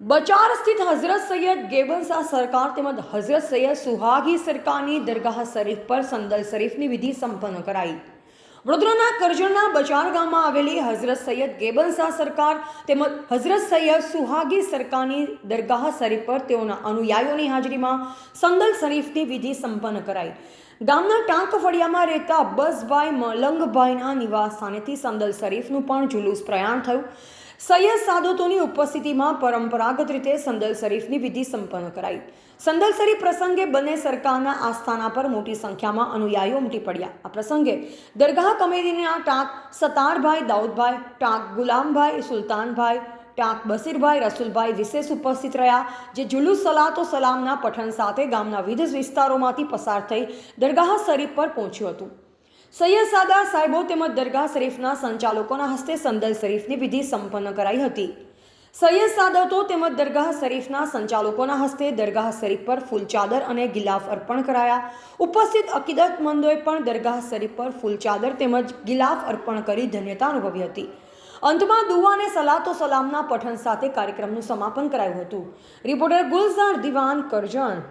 બચાર સ્થિત હઝરત સૈયદ ગેબનશાહ સરકાર તેમજ હઝરત સૈયદ સુહાગી સરકારની દરગાહ શરીફ પર સંદલ શરીફની વિધિ સંપન્ન કરાઈ. વડોદરાના કરજણના બચાર ગામમાં આવેલી હઝરત સૈયદ ગેબનશાહ સરકાર તેમજ હઝરત સૈયદ સુહાગી સરકારની દરગાહ શરીફ પર તેઓના અનુયાયીઓની હાજરીમાં સંદલ શરીફની વિધિ સંપન્ન કરાઈ. ગામના ટાંક ફળિયામાં રહેતા અબ્બસભાઈ મલંગભાઈના નિવાસ સ્થાનેથી સંદલ શરીફનું પણ જુલુસ પ્રયાણ થયું. સૈયદ સાદતોની ઉપસ્થિતિમાં પરંપરાગત રીતે સંદલ શરીફની વિધિ સંપન્ન કરાઈ. સંદલ શરીફ પ્રસંગે બંને સરકારના આસ્થાના પર મોટી સંખ્યામાં અનુયાયીઓ ઉમટી પડ્યા. આ પ્રસંગે દરગાહ કમિટીના ટાંક સતારભાઈ, દાઉદભાઈ, ટાંક ગુલામભાઈ, સુલતાનભાઈ, ટાંક બસીરભાઈ, રસુલભાઈ વિશેષ ઉપસ્થિત રહ્યા, જે જુલુસ સલાતો સલામના પઠન સાથે ગામના વિવિધ વિસ્તારોમાંથી પસાર થઈ દરગાહ શરીફ પર પહોંચ્યું હતું. સૈયદ સાદા સાહેબો તેમજ દરગાહ શરીફના સંચાલકોના હસ્તે સંદલ શરીફની વિધિ સંપન્ન કરાઈ હતી. સૈયદ સાદતો તેમજ દરગાહ શરીફના સંચાલકોના હસ્તે દરગાહ શરીફ પર ફૂલચાદર અને ગિલાફ અર્પણ કરાયા. ઉપસ્થિત અકીદતમંદોએ પણ દરગાહ શરીફ પર ફૂલચાદર તેમજ ગિલાફ અર્પણ કરી ધન્યતા અનુભવી હતી. અંતમાં દુઆ અને સલાતો સલામના પઠન સાથે કાર્યક્રમનું સમાપન કરાયું હતું. રિપોર્ટર ગુલઝાર દિવાન કરજણ.